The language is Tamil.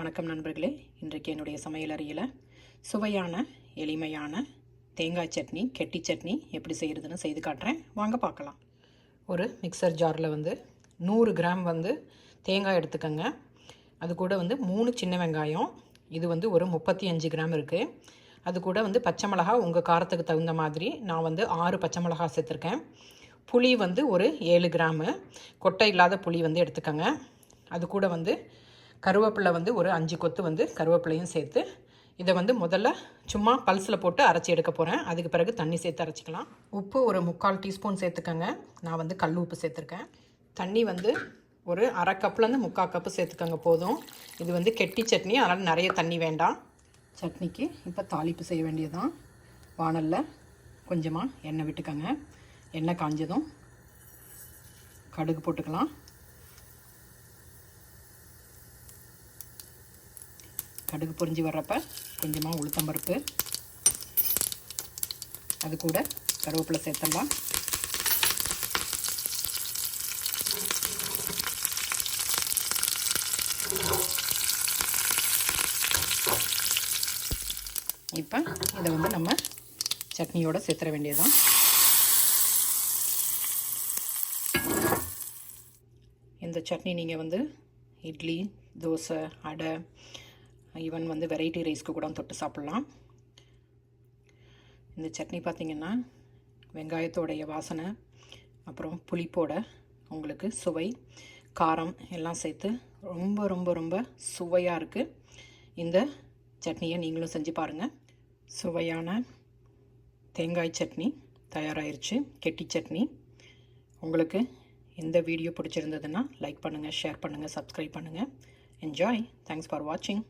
வணக்கம் நண்பர்களே. இன்றைக்கு என்னுடைய சமையல் அறையில் சுவையான எளிமையான தேங்காய் சட்னி கெட்டி சட்னி எப்படி செய்கிறதுன்னு செய்து காட்டுறேன். வாங்க பார்க்கலாம். ஒரு மிக்சர் ஜாரில் வந்து நூறு கிராம் வந்து தேங்காய் எடுத்துக்கோங்க. அது கூட வந்து மூணு சின்ன வெங்காயம். இது வந்து ஒரு முப்பத்தி அஞ்சு கிராம் இருக்குது அது கூட வந்து பச்சை மிளகா உங்கள் காரத்துக்கு தகுந்த மாதிரி நான் வந்து ஆறு பச்சை மிளகா சேர்த்துருக்கேன். புளி வந்து ஒரு ஏழு கிராமு. கொட்டை இல்லாத புளி வந்து எடுத்துக்கோங்க. அது கூட வந்து கருவேப்பிலை வந்து ஒரு அஞ்சு கொத்து வந்து கருவேப்பிலையும் சேர்த்து இதை வந்து முதல்ல சும்மா பல்ஸில் போட்டு அரைச்சி எடுக்க போகிறேன் அதுக்கு பிறகு தண்ணி சேர்த்து அரைச்சிக்கலாம். உப்பு ஒரு முக்கால் டீஸ்பூன் சேர்த்துக்கோங்க. நான் வந்து கல் உப்பு சேர்த்துருக்கேன். தண்ணி வந்து ஒரு அரை கப்லேருந்து முக்கால் கப்பு சேர்த்துக்கோங்க போதும். இது வந்து கெட்டி சட்னி அதனால் நிறைய தண்ணி வேண்டாம். சட்னிக்கு இப்போ தாளிப்பு செய்ய வேண்டியதுதான். வானலில் கொஞ்சமாக எண்ணெய் விட்டுக்கோங்க. எண்ணெய் காஞ்சதும் கடுகு போட்டுக்கலாம். கடுகு பொரிஞ்சு வர்றப்ப கொஞ்சமாக உளுத்தம்பருப்பு அது கூட கருவேப்பிலை சேர்த்துடலாம். இப்போ இதை வந்து நம்ம சட்னியோடு சேர்த்துற வேண்டியதான் இந்த சட்னி நீங்கள் வந்து இட்லி தோசை அடை ஈவன் வந்து வெரைட்டி ரைஸ்க்கு கூட தொட்டு சாப்பிட்லாம். இந்த சட்னி பார்த்திங்கன்னா வெங்காயத்தோடைய வாசனை அப்புறம் புளிப்போட உங்களுக்கு சுவை காரம் எல்லாம் சேர்த்து ரொம்ப ரொம்ப ரொம்ப சுவையாக இருக்குது இந்த சட்னியை நீங்களும் செஞ்சு பாருங்கள் சுவையான தேங்காய் சட்னி தயாராகிருச்சு கெட்டி சட்னி. உங்களுக்கு இந்த வீடியோ பிடிச்சிருந்ததுன்னா லைக் பண்ணுங்கள் ஷேர் பண்ணுங்கள் சப்ஸ்கிரைப் பண்ணுங்கள் என்ஜாய் தேங்க்ஸ் ஃபார் வாட்சிங்